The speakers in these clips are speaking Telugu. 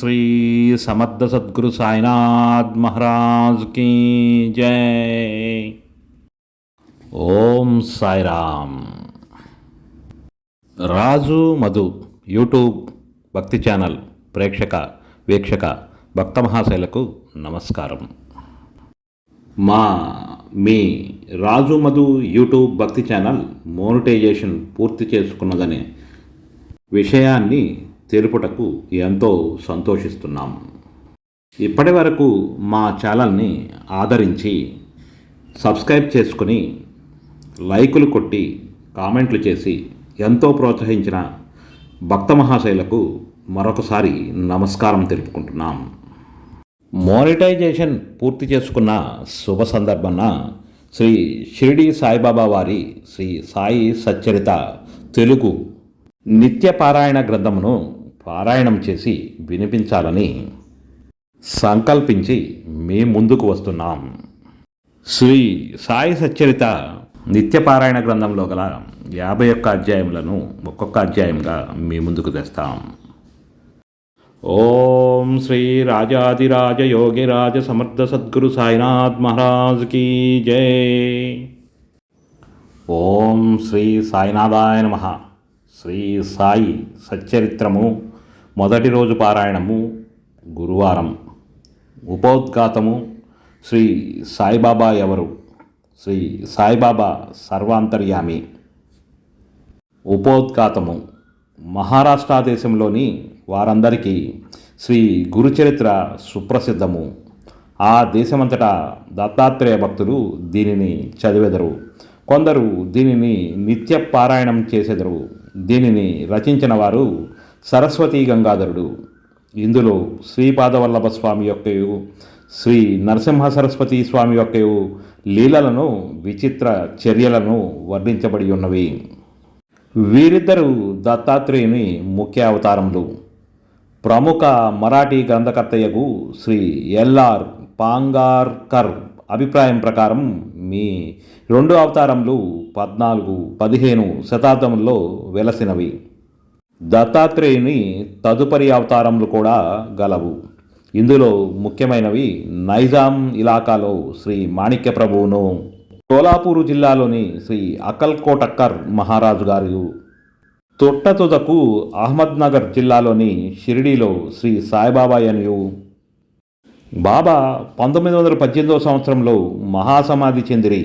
శ్రీ సమర్థ సద్గురు సాయినాథ్ మహారాజ్ కీ జై ఓం సాయిరామ్ రాజు మధు యూట్యూబ్ భక్తి ఛానల్ ప్రేక్షక వీక్షక భక్త మహాశైలకు నమస్కారం మా మీ Raju Madhu YouTube Bhakti channel monetization పూర్తి చేసుకున్నదనే విషయాన్ని తెలుపుటకు ఎంతో సంతోషిస్తున్నాం. ఇప్పటి వరకు మా ఛానల్ని ఆదరించి సబ్స్క్రైబ్ చేసుకుని లైకులు కొట్టి కామెంట్లు చేసి ఎంతో ప్రోత్సహించిన భక్త మహాశైలకు మరొకసారి నమస్కారం తెలుపుకుంటున్నాం. మోనిటైజేషన్ పూర్తి చేసుకున్న శుభ సందర్భాన శ్రీ షిరిడి సాయిబాబా వారి శ్రీ సాయి సచ్చరిత తెలుగు నిత్యపారాయణ గ్రంథమును పారాయణం చేసి వినిపించాలని సంకల్పించి మీ ముందుకు వస్తున్నాం. శ్రీ సాయి సచ్చరిత నిత్యపారాయణ గ్రంథంలో గల యాభై ఒక్క అధ్యాయములను ఒక్కొక్క అధ్యాయంగా మీ ముందుకు తెస్తాం. ఓం శ్రీ రాజాదిరాజ యోగిరాజ సమర్థ సద్గురు సాయినాథ్ మహారాజ్ కీ జై. ఓం శ్రీ సాయినాథాయ నమ. శ్రీ సాయి సచ్చరిత్రము మొదటి రోజు పారాయణము గురువారం. ఉపోద్ఘాతము శ్రీ సాయిబాబా ఎవరు? శ్రీ సాయిబాబా సర్వాంతర్యామి. ఉపోద్ఘాతము. మహారాష్ట్ర దేశంలోని వారందరికీ శ్రీ గురుచరిత్ర సుప్రసిద్ధము. ఆ దేశమంతటా దత్తాత్రేయ భక్తులు దీనిని చదివెదరు. కొందరు దీనిని నిత్య పారాయణం చేసెదరు. దీనిని రచించిన వారు సరస్వతీ గంగాధరుడు. ఇందులో శ్రీపాదవల్లభ స్వామి యొక్కయు శ్రీ నరసింహ సరస్వతి స్వామి యొక్కయు లీలలను విచిత్ర చర్యలను వర్ణించబడి ఉన్నవి. వీరిద్దరూ దత్తాత్రేయుని ముఖ్య అవతారములు. ప్రముఖ మరాఠీ గ్రంథకర్తయ్యకు శ్రీ ఎల్ఆర్ పాంగార్కర్ అభిప్రాయం ప్రకారం మీ రెండు అవతారములు పద్నాలుగు పదిహేను శతాబ్దంలో వెలసినవి. దత్తాత్రేయుని తదుపరి అవతారములు కూడా గలవు. ఇందులో ముఖ్యమైనవి నైజాం ఇలాకాలో శ్రీ మాణిక్య ప్రభువును సోలాపూరు జిల్లాలోని శ్రీ అకల్కోటక్కర్ మహారాజు గారు తొట్టతుదకు అహ్మద్నగర్ జిల్లాలోని షిరిడీలో శ్రీ సాయిబాబా అనియు బాబా పంతొమ్మిది వందల పద్దెనిమిదవ సంవత్సరంలో మహాసమాధి చెందిరి.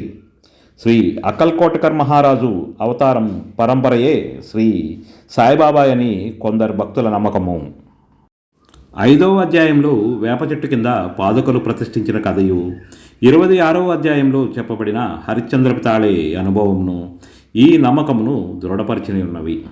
శ్రీ అకల్కోటకర్ మహారాజు అవతారం పరంపరయే శ్రీ సాయిబాబా అని కొందరు భక్తుల నమ్మకము. ఐదవ అధ్యాయంలో వేప చెట్టు కింద పాదుకలు ప్రతిష్ఠించిన కథయు. ఇరవై ఆరవ అధ్యాయంలో చెప్పబడిన హరిశ్చంద్రపితాళే అనుభవమును ఈ నమ్మకమును దృఢపరిచి ఉన్నవి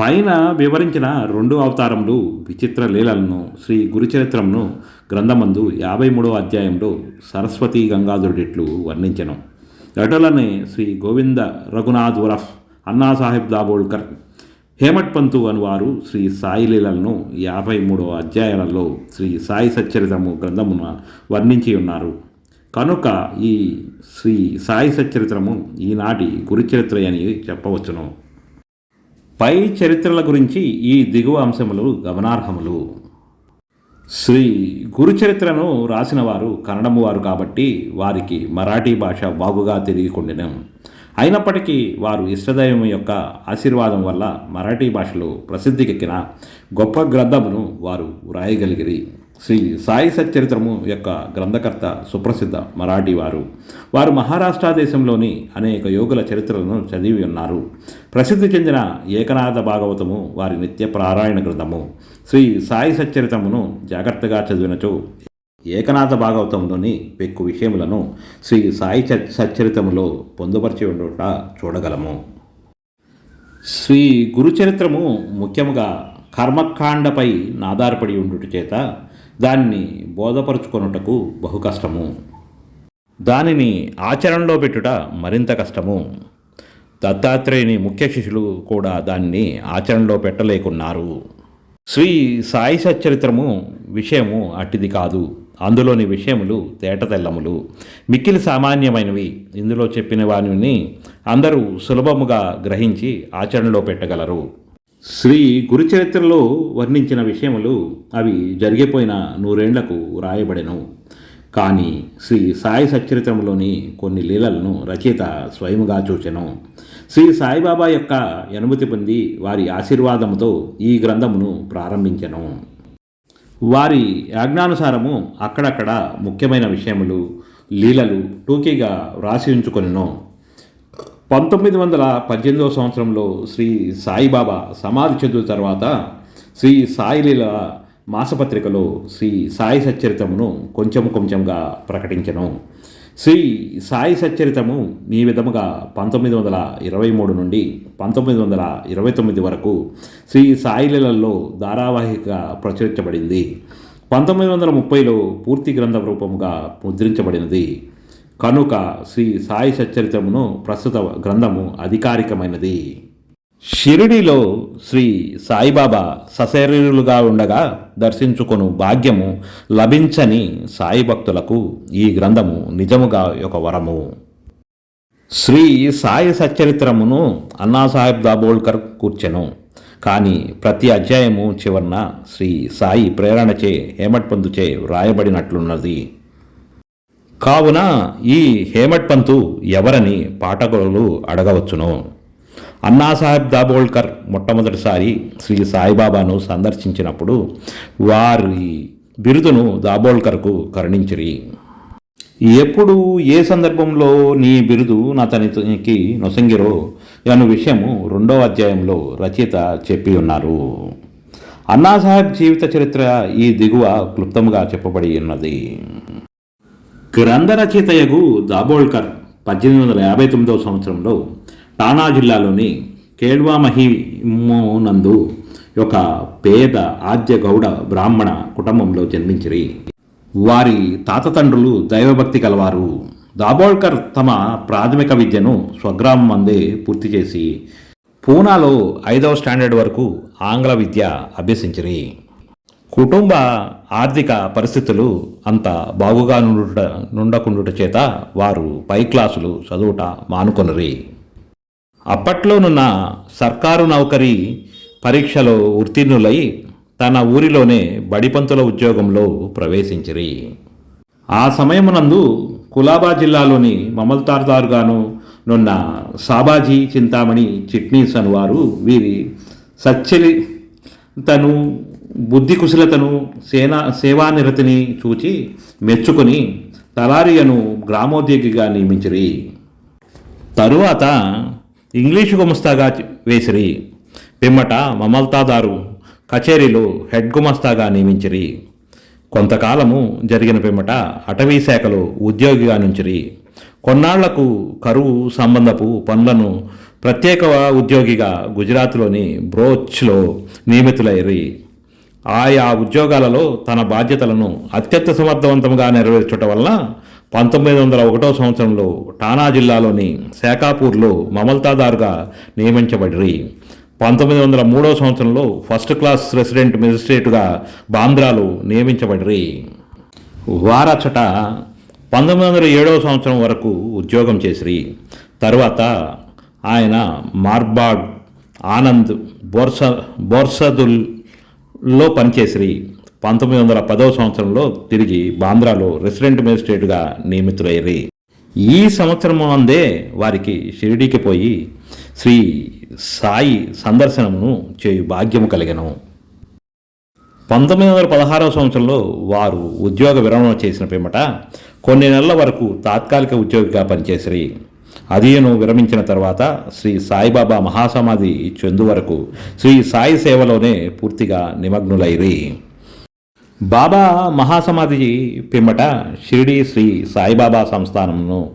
పైన వివరించిన రెండు అవతారములు విచిత్ర లీలలను శ్రీ గురుచరిత్రమును గ్రంథమందు యాభై మూడవ అధ్యాయంలో సరస్వతీ గంగాధరుడిట్లు వర్ణించను. అటులనే శ్రీ గోవింద రఘునాథ్ ఉరఫ్ అన్నాసాహెబ్ దాబోల్కర్ హేమట్ పంతు అనువారు శ్రీ సాయి లీలలను యాభై మూడవ అధ్యాయాలలో శ్రీ సాయి సచ్చరితము గ్రంథమున వర్ణించి ఉన్నారు. కనుక ఈ శ్రీ సాయి సచ్చరిత్రము ఈనాటి గురుచరిత్ర అని చెప్పవచ్చును. పై చరిత్రల గురించి ఈ దిగువ అంశములు గమనార్హములు. శ్రీ గురుచరిత్రను రాసిన వారు కన్నడము వారు కాబట్టి వారికి మరాఠీ భాష బాగుగా తెలియకుండిన. అయినప్పటికీ వారు ఇష్టదైవం యొక్క ఆశీర్వాదం వల్ల మరాఠీ భాషలో ప్రసిద్ధికెక్కిన గొప్ప గ్రంథమును వారు వ్రాయగలిగిరి. శ్రీ సాయి సచ్చరిత్రము యొక్క గ్రంథకర్త సుప్రసిద్ధ మరాఠీ వారు. వారు మహారాష్ట్ర దేశంలోని అనేక యోగుల చరిత్రలను చదివి ఉన్నారు. ప్రసిద్ధి చెందిన ఏకనాథ భాగవతము వారి నిత్య పారాయణ గ్రంథము. శ్రీ సాయి సచ్చరితమును జాగ్రత్తగా చదివినచో ఏకనాథ భాగవతంలోని పెక్కు విషయములను శ్రీ సాయి చ- సచ్చరితములో పొందుపరిచి ఉండుట చూడగలము. శ్రీ గురుచరిత్రము ముఖ్యముగా కర్మకాండపై ఆధారపడి ఉండుట చేత దాన్ని బోధపరుచుకొనుటకు బహు కష్టము. దానిని ఆచరణలో పెట్టుట మరింత కష్టము. దత్తాత్రేయుని ముఖ్య శిష్యులు కూడా దాన్ని ఆచరణలో పెట్టలేకున్నారు. శ్రీ సాయి సచ్చరిత్రము విషయము అట్టిది కాదు. అందులోని విషయములు తేటతెల్లములు మిక్కిలి సామాన్యమైనవి. ఇందులో చెప్పిన వానిని అందరూ సులభముగా గ్రహించి ఆచరణలో పెట్టగలరు. శ్రీ గురుచరిత్రలో వర్ణించిన విషయములు అవి జరిగిపోయిన నూరేండ్లకు రాయబడెను కానీ శ్రీ సాయి సచ్చరిత్రంలోని కొన్ని లీలలను రచయిత స్వయముగా చూచెను. శ్రీ సాయిబాబా యొక్క అనుమతి పొంది వారి ఆశీర్వాదముతో ఈ గ్రంథమును ప్రారంభించెను. వారి ఆజ్ఞానుసారము అక్కడక్కడ ముఖ్యమైన విషయములు లీలలు టూకీగా వ్రాసి ఉంచుకొనెను. పంతొమ్మిది వందల పద్దెనిమిదవ సంవత్సరంలో శ్రీ సాయిబాబా సమాధి చెందిన తర్వాత శ్రీ సాయిలీల మాసపత్రికలో శ్రీ సాయి సచ్చరితమును కొంచెం కొంచెంగా ప్రకటించను. శ్రీ సాయి సచ్చరితము ఈ విధముగా పంతొమ్మిది వందల ఇరవై మూడు నుండి పంతొమ్మిది వందల ఇరవై తొమ్మిది వరకు శ్రీ సాయిలీలలో ధారావాహికగా ప్రచురించబడింది. పంతొమ్మిది వందల ముప్పైలో పూర్తి గ్రంథ రూపముగా ముద్రించబడినది. కనుక శ్రీ సాయి సచ్చరితమును ప్రస్తుత గ్రంథము అధికారికమైనది. షిరిడిలో శ్రీ సాయిబాబా సశరీరులుగా ఉండగా దర్శించుకొను భాగ్యము లభించని సాయి భక్తులకు ఈ గ్రంథము నిజముగా ఒక వరము. శ్రీ సాయి సచ్చరిత్రమును అన్నాసాహెబ్ దాబోల్కర్ కూర్చెను. కానీ ప్రతి అధ్యాయము చివరన శ్రీ సాయి ప్రేరణచే హేమట్ పంతుచే వ్రాయబడినట్లున్నది. కావున ఈ హేమట్ పంతు ఎవరని పాఠకులు అడగవచ్చును. అన్నాసాహెబ్ దాబోల్కర్ మొట్టమొదటిసారి శ్రీ సాయిబాబాను సందర్శించినప్పుడు వారి బిరుదును దాబోల్కర్కు కరుణించిరి. ఎప్పుడు ఏ సందర్భంలో నీ బిరుదు అతనికి నొసంగిరో అను విషయము రెండో అధ్యాయంలో రచయిత చెప్పి ఉన్నారు. అన్నాసాహెబ్ జీవిత చరిత్ర ఈ దిగువ క్లుప్తంగా చెప్పబడి ఉన్నది. గ్రంథరచయితయగు దాబోల్కర్ పద్దెనిమిది వందల యాభై తొమ్మిదవ సంవత్సరంలో టానా జిల్లాలోని కేడ్వామహిమోనందు ఒక పేద ఆద్య గౌడ బ్రాహ్మణ కుటుంబంలో జన్మించిరి. వారి తాతతండ్రులు దైవభక్తి కలవారు. దాబోల్కర్ తమ ప్రాథమిక విద్యను స్వగ్రామం అందే పూర్తి చేసి పూనాలో ఐదవ స్టాండర్డ్ వరకు ఆంగ్ల విద్య అభ్యసించిరి. కుటుంబ ఆర్థిక పరిస్థితులు అంత బాగుగా నుండుట నుండకుండుట చేత వారు పై క్లాసులు చదువుట మానుకొనిరి. అప్పట్లోనున్న సర్కారు నౌకరీ పరీక్షలో ఉత్తీర్ణులై తన ఊరిలోనే బడిపంతుల ఉద్యోగంలో ప్రవేశించిరి. ఆ సమయమునందు కులాబా జిల్లాలోని మమల్తార్దారుగాను నున్న సాబాజీ చింతామణి చిట్నీస్ అనువారు వీరి సచ్చలి తను బుద్ధి కుశలతను సేనా సేవానిరతిని చూచి మెచ్చుకొని తలారియను గ్రామోద్యోగిగా నియమించిరి. తరువాత ఇంగ్లీషు గుమస్తాగా వేసిరి. పిమ్మట మమల్తాదారు కచేరీలో హెడ్ గుమస్తాగా నియమించిరి. కొంతకాలము జరిగిన పిమ్మట అటవీ శాఖలో ఉద్యోగిగా నుంచిరి. కొన్నాళ్ళకు కరువు సంబంధపు పనులను ప్రత్యేక ఉద్యోగిగా గుజరాత్లోని బ్రోచ్లో నియమితులైరి. ఆయా ఉద్యోగాలలో తన బాధ్యతలను అత్యంత సమర్థవంతంగా నెరవేర్చడం వలన పంతొమ్మిది వందల ఒకటో సంవత్సరంలో టానా జిల్లాలోని శాఖాపూర్లో మమల్తాదారుగా నియమించబడిరి. పంతొమ్మిది వందల మూడో సంవత్సరంలో ఫస్ట్ క్లాస్ రెసిడెంట్ మెజిస్ట్రేటుగా బాంద్రాలో నియమించబడిరి. వారచట పంతొమ్మిది వందల ఏడవ సంవత్సరం వరకు ఉద్యోగం చేసిరి. తర్వాత ఆయన మార్బాడ్ ఆనంద్ బోర్స లో పనిచేసిరి పంతొమ్మిది వందల పదవ సంవత్సరంలో తిరిగి బాంద్రాలో రెసిడెంట్ మేజిస్ట్రేట్గా నియమితులయ్యి ఈ సంవత్సరం అందే వారికి షిరిడీకి పోయి శ్రీ సాయి సందర్శనమును చేయు భాగ్యము కలిగను. పంతొమ్మిది వందల పదహారవ సంవత్సరంలో వారు ఉద్యోగ విరమణ చేసిన పిమ్మట కొన్ని నెలల వరకు తాత్కాలిక ఉద్యోగిగా పనిచేసిరి. అదియను విరమించిన తర్వాత శ్రీ సాయిబాబా మహాసమాధి చెందు వరకు శ్రీ సాయి సేవలోనే పూర్తిగా నిమగ్నులైరి. బాబా మహాసమాధి పిమ్మట షిరిడి శ్రీ సాయిబాబా సంస్థానమును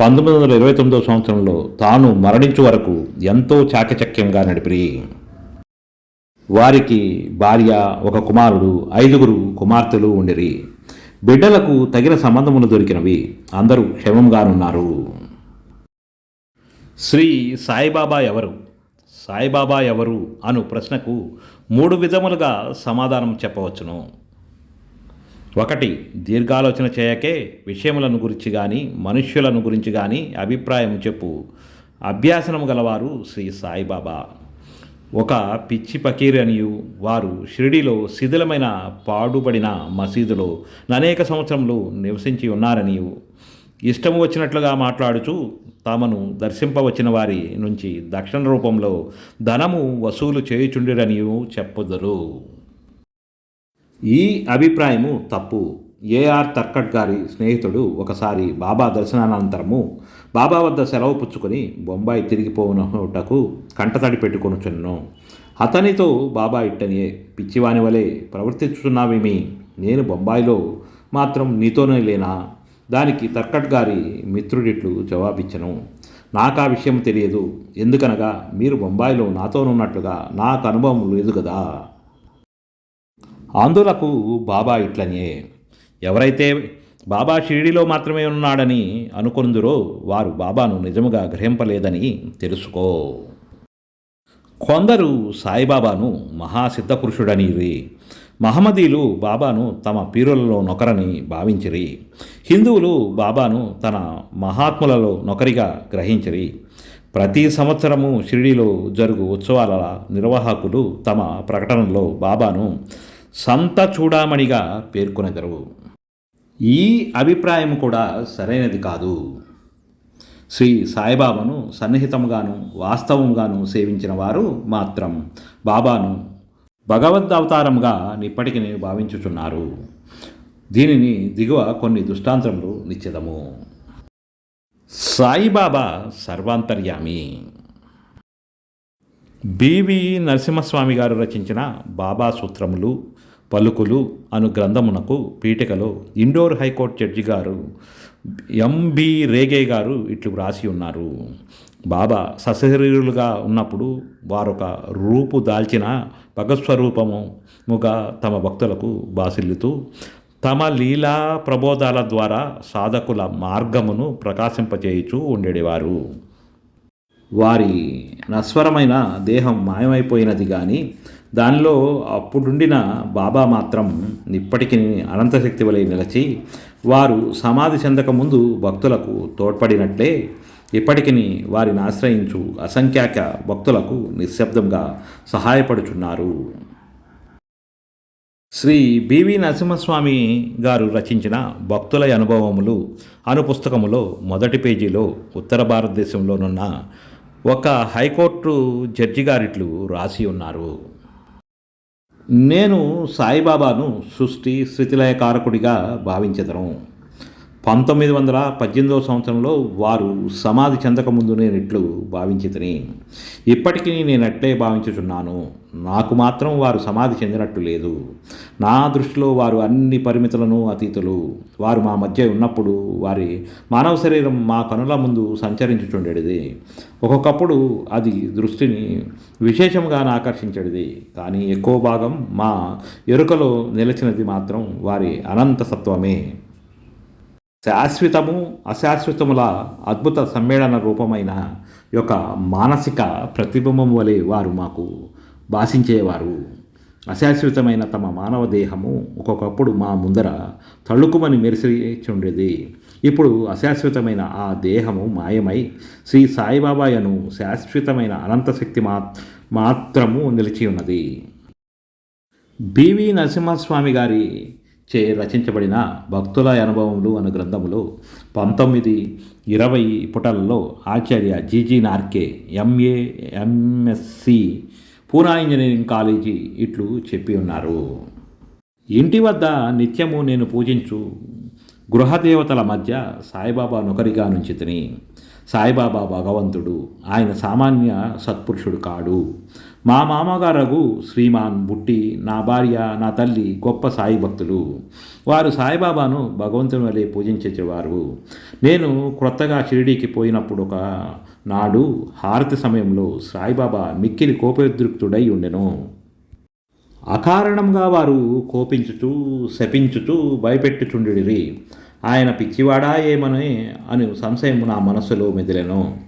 పంతొమ్మిది వందల ఇరవై తొమ్మిదో సంవత్సరంలో తాను మరణించు వరకు ఎంతో చాకచక్యంగా నడిపిరి. వారికి భార్య ఒక కుమారుడు ఐదుగురు కుమార్తెలు ఉండిరి. బిడ్డలకు తగిన సంబంధములు దొరికినవి. అందరూ క్షేమంగానున్నారు. శ్రీ సాయిబాబా ఎవరు? సాయిబాబా ఎవరు అను ప్రశ్నకు మూడు విధములుగా సమాధానం చెప్పవచ్చును. ఒకటి దీర్ఘాలోచన చేయకే విషయములను గురించి కానీ మనుష్యులను గురించి కానీ అభిప్రాయం చెప్పు. అభ్యాసనము గలవారు శ్రీ సాయిబాబా. ఒక పిచ్చి పకీర్ అనియు వారు షిరిడిలో శిథిలమైన పాడుబడిన మసీదులో అనేక సంవత్సరములు నివసించి ఉన్నారనియు. ఇష్టం వచ్చినట్లుగా మాట్లాడుచు తమను దర్శింపవచ్చిన వారి నుంచి దక్షిణ రూపంలో ధనము వసూలు చేయుచుండిరనియు చెప్పుదురు. ఈ అభిప్రాయము తప్పు. ఏఆర్ తర్కట్ గారి స్నేహితుడు ఒకసారి బాబా దర్శనానంతరము బాబా వద్ద సెలవు పుచ్చుకొని బొంబాయి తిరిగిపోవునటకు కంటతడి పెట్టుకొనుచున్నాను. అతనితో బాబా ఇట్టనియే పిచ్చివాని వలె ప్రవర్తిస్తున్నావేమి నేను బొంబాయిలో మాత్రం నీతోనే లేనా? దానికి తర్కట్ గారి మిత్రుడిట్లు జవాబిచ్చను. నాకు ఆ విషయం తెలియదు. ఎందుకనగా మీరు బొంబాయిలో నాతోనున్నట్లుగా నాకు అనుభవం లేదు కదా ఆందోళనకు బాబా ఇట్లనే. ఎవరైతే బాబా షిరిడిలో మాత్రమే ఉన్నాడని అనుకొందురో వారు బాబాను నిజముగా గ్రహింపలేదని తెలుసుకో. కొందరు సాయిబాబాను మహాసిద్ధపురుషుడని మహమ్మదీలు బాబాను తమ పీరులలో నొకరని భావించిరి. హిందువులు బాబాను తన మహాత్ములలో నొకరిగా గ్రహించిరి. ప్రతి సంవత్సరము షిరిడిలో జరుగు ఉత్సవాల నిర్వాహకులు తమ ప్రకటనలో బాబాను సంత చూడామణిగా పేర్కొనెదరు. ఈ అభిప్రాయం కూడా సరైనది కాదు. శ్రీ సాయిబాబాను సన్నిహితంగాను వాస్తవంగాను సేవించిన వారు మాత్రం బాబాను భగవద్ అవతారంగా ఇప్పటికీ భావించుచున్నారు. దీనిని దిగువ కొన్ని దృష్టాంతములు నిశ్చితము సాయిబాబా సర్వాంతర్యామి. బివి నరసింహస్వామి గారు రచించిన బాబా సూత్రములు పలుకులు అను గ్రంథమునకు పీఠికలో ఇండోర్ హైకోర్టు జడ్జి గారు ఎంబి రేగే గారు ఇట్లు వ్రాసి ఉన్నారు. బాబా సశరీరులుగా ఉన్నప్పుడు వారొక రూపు దాల్చిన భగస్వరూపముగా తమ భక్తులకు బాసిల్లుతూ తమ లీలా ప్రబోధాల ద్వారా సాధకుల మార్గమును ప్రకాశింపచేయుచూ ఉండేవారు. వారి నస్వరమైన దేహం మాయమైపోయినది కానీ దానిలో అప్పుడుండిన బాబా మాత్రం ఇప్పటికీ అనంతశక్తి వలె నిలిచి వారు సమాధి చెందక ముందు భక్తులకు తోడ్పడినట్లే ఇప్పటికీ వారిని ఆశ్రయించు అసంఖ్యాక భక్తులకు నిశ్శబ్దంగా సహాయపడుచున్నారు. శ్రీ బివి నరసింహస్వామి గారు రచించిన భక్తుల అనుభవములు అను పుస్తకములో మొదటి పేజీలో ఉత్తర భారతదేశంలోనున్న ఒక హైకోర్టు జడ్జి గారిట్లు రాసి ఉన్నారు. నేను సాయిబాబాను సృష్టి స్థితిలయకారకుడిగా భావించదను. పంతొమ్మిది వందల పద్దెనిమిదవ సంవత్సరంలో వారు సమాధి చెందకముందు నేను ఇట్లు భావించితిని. ఇప్పటికీ నేను అట్లే భావించుచున్నాను. నాకు మాత్రం వారు సమాధి చెందినట్టు లేదు. నా దృష్టిలో వారు అన్ని పరిమితులను అతీతులు. వారు మా మధ్య ఉన్నప్పుడు వారి మానవ శరీరం మా కనుల ముందు సంచరించుచుండేది ఒక్కొక్కప్పుడు అది దృష్టిని విశేషంగా ఆకర్షించేది కానీ ఎక్కువ భాగం మా ఎరుకలో నిలిచినది మాత్రం వారి అనంత సత్వమే శాశ్వతము అశాశ్వతముల అద్భుత సమ్మేళన రూపమైన యొక్క మానసిక ప్రతిబింబం వలె వారు మాకు భాషించేవారు. అశాశ్వతమైన తమ మానవ దేహము ఒక్కొక్కప్పుడు మా ముందర తళ్ళుకుమని మెరిసిచుండేది ఇప్పుడు అశాశ్వతమైన ఆ దేహము మాయమై శ్రీ సాయిబాబాయను శాశ్వతమైన అనంతశక్తి మా మాత్రము నిలిచి ఉన్నది బివి నరసింహస్వామి గారి చే రచించబడిన భక్తుల అనుభవములు అనే గ్రంథములో పంతొమ్మిది ఇరవై పుటలలో ఆచార్య G G Narke M A M Sc Poona engineering college ఇట్లు చెప్పి ఉన్నారు. ఇంటి వద్ద నిత్యము నేను పూజించు గృహదేవతల మధ్య సాయిబాబా నొకరిగా నుంచి తిని సాయిబాబా భగవంతుడు ఆయన సామాన్య సత్పురుషుడు కాడు. మా మామగారగు శ్రీమాన్ బుట్టి నా భార్య నా తల్లి గొప్ప సాయి భక్తులు. వారు సాయిబాబాను భగవంతుని వలె పూజించేవారు నేను క్రొత్తగా షిరిడీకి పోయినప్పుడు ఒక నాడు హారతి సమయంలో సాయిబాబా మిక్కిలి కోపోద్రిక్తుడై ఉండెను. అకారణంగా వారు కోపించుచు శపించుచు భయపెట్టుచుండిరి ఆయన పిచ్చివాడా ఏమని అని సంశయం నా మనస్సులో మెదిలెను.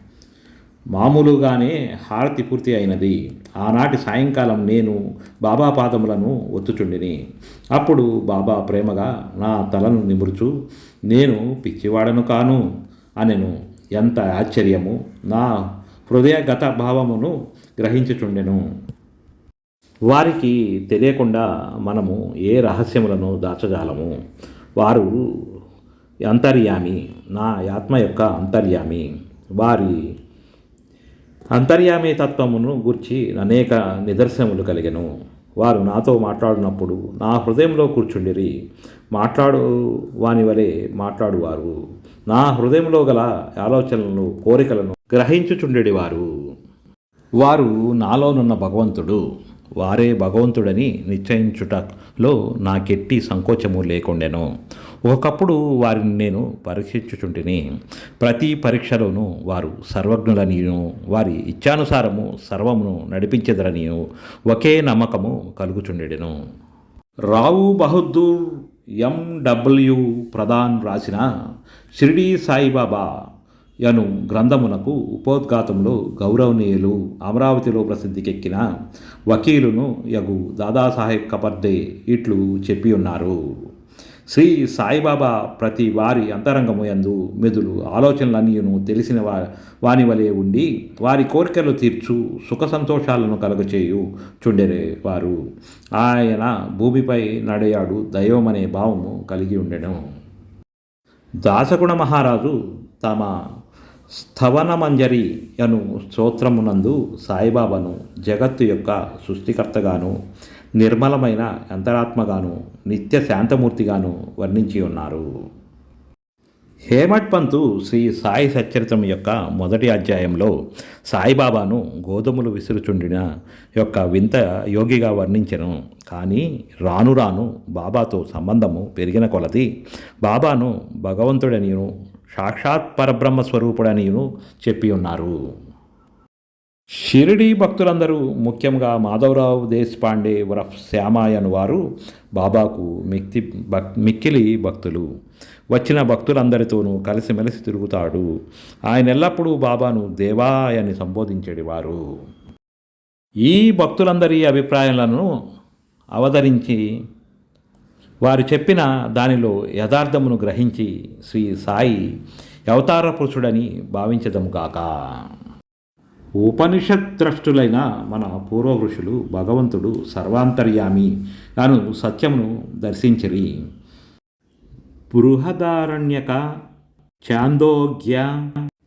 మామూలుగానే హారతి పూర్తి అయినది. ఆనాటి సాయంకాలం నేను బాబా పాదములను ఒత్తుచుండిని. అప్పుడు బాబా ప్రేమగా నా తలను నిమురుచు నేను పిచ్చివాడను కాను అనెను. ఎంత ఆశ్చర్యము! నా హృదయగత భావమును గ్రహించుచుండెను. వారికి తెలియకుండా మనము ఏ రహస్యములను దాచజాలము? వారు అంతర్యామి నా ఆత్మ యొక్క అంతర్యామి. వారి అంతర్యామి తత్వమును గుర్చి అనేక నిదర్శనములు కలిగను. వారు నాతో మాట్లాడినప్పుడు నా హృదయంలో కూర్చుండిరి. మాట్లాడు వాని వలె మాట్లాడువారు. నా హృదయంలో గల ఆలోచనలను కోరికలను గ్రహించుచుండేవారు వారు నాలోనున్న భగవంతుడు. వారే భగవంతుడని నిశ్చయించుట లో నాకెట్టి సంకోచము లేకుండెను. ఒకప్పుడు వారిని నేను పరీక్షించుచుంటిని. ప్రతి పరీక్షలోనూ వారు సర్వజ్ఞులనియు వారి ఇచ్ఛానుసారము సర్వమును నడిపించదరనియు ఒకే నమ్మకము కలుగుచుండెను రావు బహదూర్ ఎండబ్ల్యూ ప్రధాన్ రాసిన షిరిడీ సాయిబాబా యను గ్రంథమునకు ఉపోద్ఘాతంలో గౌరవనీయులు అమరావతిలో ప్రసిద్ధికెక్కిన వకీలును యగు దాదాసాహెబ్ కపర్దే ఇట్లు చెప్పి ఉన్నారు. శ్రీ సాయిబాబా ప్రతి వారి అంతరంగము యందు మెదులు ఆలోచనలన్నీయును తెలిసిన వా వాని వలె ఉండి వారి కోరికలు తీర్చు సుఖ సంతోషాలను కలుగచేయు చుండెరే వారు. ఆయన భూమిపై నడయాడు దైవమనే భావము కలిగి ఉండెను. దాసగుణ మహారాజు తమ స్థవనమంజరి అను స్తోత్రమునందు సాయిబాబాను జగత్తు యొక్క సృష్టికర్తగాను నిర్మలమైన అంతరాత్మగాను నిత్య శాంతమూర్తిగాను వర్ణించి ఉన్నారు. హేమట్ పంతు శ్రీ సాయి సచరితం యొక్క మొదటి అధ్యాయంలో సాయిబాబాను గోధుమలు విసురుచుండిన యొక్క వింత యోగిగా వర్ణించను. కానీ రాను రాను బాబాతో సంబంధము పెరిగిన కొలది బాబాను భగవంతుడనియును సాక్షాత్ పరబ్రహ్మ స్వరూపుడనియును చెప్పి ఉన్నారు. షిరిడి భక్తులందరూ ముఖ్యంగా మాధవరావు దేశపాండే ఉరఫ్ శ్యామాయన్ వారు బాబాకు మిక్తి భక్ మిక్కిలి భక్తులు. వచ్చిన భక్తులందరితోనూ కలిసిమెలిసి తిరుగుతాడు. ఆయన ఎల్లప్పుడూ బాబాను దేవాయని అని సంబోధించేవారు ఈ భక్తులందరి అభిప్రాయాలను అవతరించి వారు చెప్పిన దానిలో యథార్థమును గ్రహించి శ్రీ సాయి అవతార పురుషుడని భావించదముగాక ఉపనిషత్ ద్రష్టులైన మన పూర్వపురుషులు భగవంతుడు సర్వాంతర్యామి అను సత్యమును దర్శించిరి. బృహదారణ్యక చాందోగ్య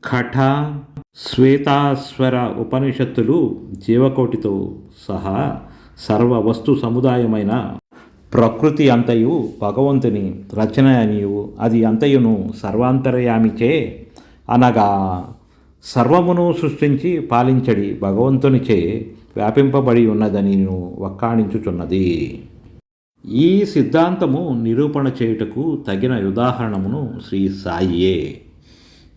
ఖఠ శ్వేతాస్వర ఉపనిషత్తులు జీవకోటితో సహా సర్వ వస్తు సముదాయమైన ప్రకృతి అంతయు భగవంతుని రచన అనియు అది అంతయును సర్వాంతర్యామిచే అనగా సర్వమును సృష్టించి పాలించడి భగవంతునిచే వ్యాపింపబడి ఉన్నదని వక్కాణించుచున్నది. ఈ సిద్ధాంతము నిరూపణ చేయుటకు తగిన ఉదాహరణమును శ్రీ సాయియే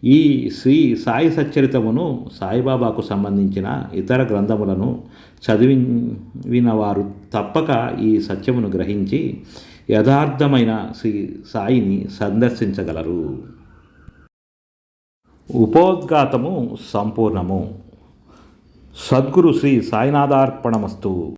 ఈ శ్రీ సాయి సచ్చరితమును సాయిబాబాకు సంబంధించిన ఇతర గ్రంథములను చదివిన వారు తప్పక ఈ సత్యమును గ్రహించి యథార్థమైన శ్రీ సాయిని సందర్శించగలరు. ఉపోద్ఘాతము సంపూర్ణము. సద్గురు శ్రీ సాయినాథార్పణమస్తు.